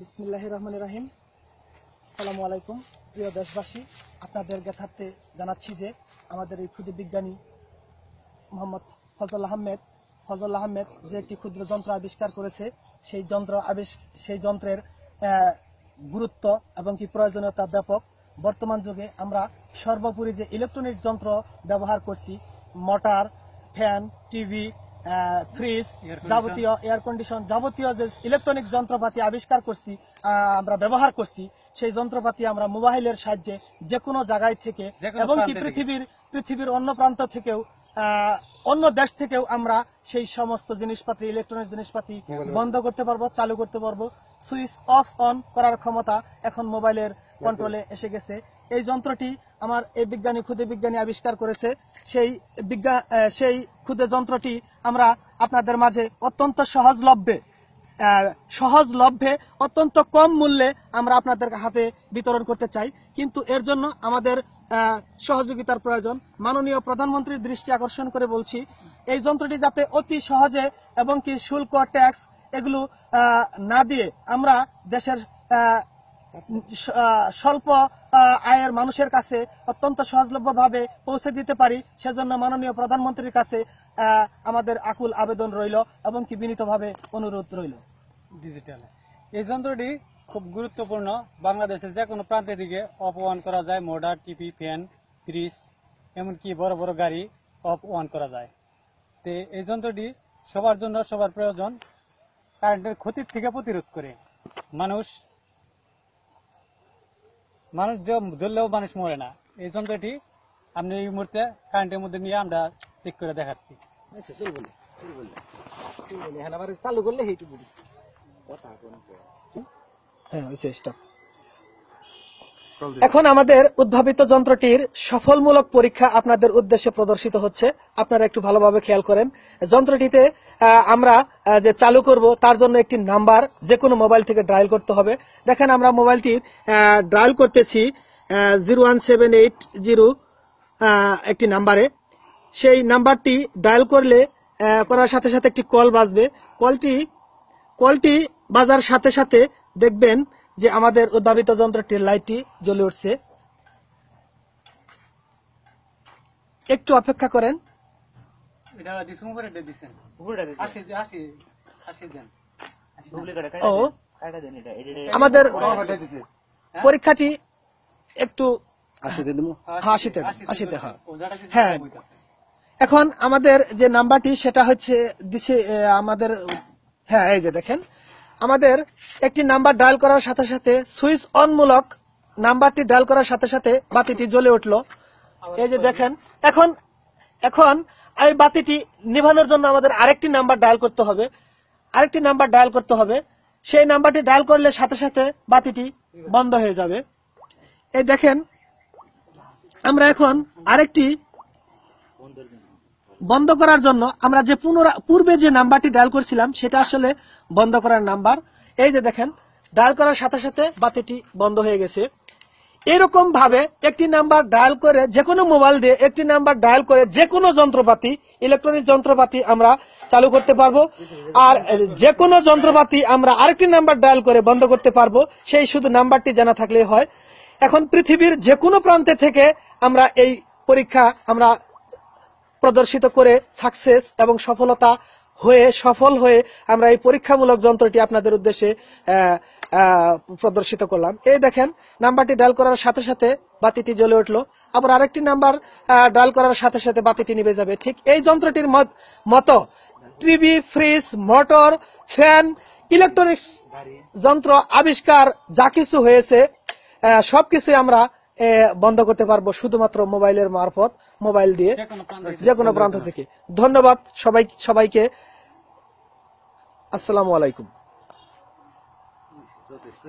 বিসমিল্লাহ রহমান রাহিম আসসালামু আলাইকুম, প্রিয় দেশবাসী। আপনাদের জ্ঞাতার্থে জানাচ্ছি যে আমাদের এই ক্ষুদ্র বিজ্ঞানী মোহাম্মদ ফজল আহমেদ ফজল আহমেদ যে একটি ক্ষুদ্র যন্ত্র আবিষ্কার করেছে, সেই যন্ত্র আবিষ, সেই যন্ত্রের গুরুত্ব এবং কি প্রয়োজনীয়তা ব্যাপক। বর্তমান যুগে আমরা সর্বোপরি যে ইলেকট্রনিক যন্ত্র ব্যবহার করছি, মোটর, ফ্যান, টিভি ফ্রিজ যাবতীয় এয়ার কন্ডিশন যাবতীয় যে ইলেকট্রনিক যন্ত্রপাতি আবিষ্কার করছি আমরা ব্যবহার করছি সেই যন্ত্রপাতি আমরা মোবাইলের সাহায্যে যে কোনো জায়গায় থেকে এবং কি পৃথিবীর পৃথিবীর অন্য প্রান্ত থেকেও অন্য দেশ থেকেও আমরা সেই সমস্ত জিনিসপাতি ইলেকট্রনিক জিনিসপাতি বন্ধ করতে পারব চালু করতে পারব। সুইচ অফ অন করার ক্ষমতা এখন মোবাইলের কন্ট্রোলে এসে গেছে। এই যন্ত্রটি আমার এই বিজ্ঞানী ক্ষুদে বিজ্ঞানী আবিষ্কার করেছে। সেই বিজ্ঞান সেই ক্ষুদে যন্ত্রটি আমরা আপনাদের মাঝে অত্যন্ত সহজলভ্যে আহ, সহজলভ্যে অত্যন্ত কম মূল্যে আমরা আপনাদের হাতে বিতরণ করতে চাই। কিন্তু এর জন্য আমাদের সহযোগিতার প্রয়োজন। মাননীয় প্রধানমন্ত্রীর দৃষ্টি আকর্ষণ করে বলছি এই যন্ত্রটি যাতে অতি সহজে এবং কি শুল্ক ট্যাক্স এগুলো না দিয়ে আমরা দেশের স্বল্প আয়ের মানুষের কাছে অত্যন্ত সহজলভ্যভাবে পৌঁছে দিতে পারি, সেজন্য মাননীয় প্রধানমন্ত্রীর কাছে আমাদের আকুল আবেদন রইল এবং কি বিনীতভাবে অনুরোধ রইল। ডিজিটাল এই যন্ত্রটি খুব গুরুত্বপূর্ণ। বাংলাদেশের যে কোনো প্রান্তে দিকে অফ অন করা যায়। মোটর টিভি, ফ্যান, ফ্রিজ, এমনকি বড় বড় গাড়ি অফ অন করা যায়। তো এই যন্ত্রটি সবার জন্য সবার প্রয়োজন। কারেন্টের ক্ষতির থেকে প্রতিরোধ করে। মানুষ মানুষ যে ধরলেও মানুষ মরে না। এই যন্ত্রটি আপনি এই মুহূর্তে কারেন্টের মধ্যে নিয়ে আমরা চেক করে দেখাচ্ছি। আচ্ছা চল বলে চল বলে চল বলে হ্যাঁ আবার চালু করলে কথা কোনো হ্যাঁ হয়েছে stop। এখন আমাদের উদ্ভাবিত যন্ত্রটির সফলমূলক পরীক্ষা আপনাদের উদ্দেশ্যে প্রদর্শিত হচ্ছে। আপনারা একটু ভালোভাবে খেয়াল করেন। যন্ত্রটিতে আমরা যে চালু করব, তার জন্য একটি নাম্বার যে কোনো মোবাইল থেকে ডায়াল করতে হবে। দেখেন, আমরা মোবাইলটি ডায়াল করতেছি zero one seven eight zero একটি নাম্বারে। সেই নাম্বারটি ডায়াল করলে করার সাথে সাথে একটি কল বাজবে। কলটি কলটি বাজার সাথে সাথে দেখবেন যে আমাদের উদ্ভাবিত যন্ত্রটির লাইটটি জ্বলে উঠছে। একটু অপেক্ষা করেন। আমাদের হ্যাঁ? পরীক্ষাটি একটু হ্যাঁ। এখন আমাদের যে নাম্বারটি সেটা হচ্ছে দিছে আহ, আমাদের হ্যাঁ এই যে দেখেন। আমাদের একটি নাম্বার ডায়াল করার সাথে সাথে সুইচ অন মূলক নাম্বারটি ডায়াল করার সাথে সাথে বাতিটি জ্বলে উঠল। এই যে দেখেন, এখন এখন এই বাতিটি নিভানোর জন্য আমাদের আরেকটি নাম্বার ডায়াল করতে হবে। আরেকটি নাম্বার ডায়াল করতে হবে। সেই নাম্বারটি ডায়াল করলে সাথে সাথে বাতিটি বন্ধ হয়ে যাবে। এই দেখেন, আমরা এখন আরেকটি বন্ধ করার জন্য আমরা যে পুনরা, পূর্বে যে নাম্বারটি ডায়াল করছিলাম, সেটা আসলে বন্ধ করার নাম্বার। এই যে দেখেন, ডায়াল করার সাথে সাথে বাতিটি বন্ধ হয়ে গেছে। এরকম ভাবে একটি নাম্বার ডায়াল করে যে কোনো মোবাইল দিয়ে একটি নাম্বার ডায়াল করে যে কোনো যন্ত্রপাতি, ইলেকট্রনিক যন্ত্রপাতি আমরা চালু করতে পারব। আর যে কোনো যন্ত্রপাতি আমরা আরেকটি নাম্বার ডায়াল করে বন্ধ করতে পারব। সেই শুধু নাম্বারটি জানা থাকলেই হয়। এখন পৃথিবীর যে কোনো প্রান্তে থেকে আমরা এই পরীক্ষা আমরা প্রদর্শিত করে সাকসেস এবং সফলতা হয়ে সফল হয়ে আমরা এই পরীক্ষামূলক যন্ত্রটি আপনাদের উদ্দেশ্যে প্রদর্শিত করলাম। এই দেখেন নাম্বারটি ডায়াল করার সাথে সাথে বাতিটি জ্বলে উঠল। আবার আরেকটি নাম্বার ডায়াল করার সাথে সাথে বাতিটি নিভে যাবে। ঠিক এই যন্ত্রটির মত- TV fridge motor fan electronics যন্ত্র আবিষ্কার যা কিছু হয়েছে আহ, সবকিছুই আমরা বন্ধ করতে পারব শুধুমাত্র মোবাইলের মারফত মোবাইল দিয়ে যে কোনো প্রান্ত থেকে। ধন্যবাদ সবাই সবাইকে। আসসালামু আলাইকুম। যথেষ্ট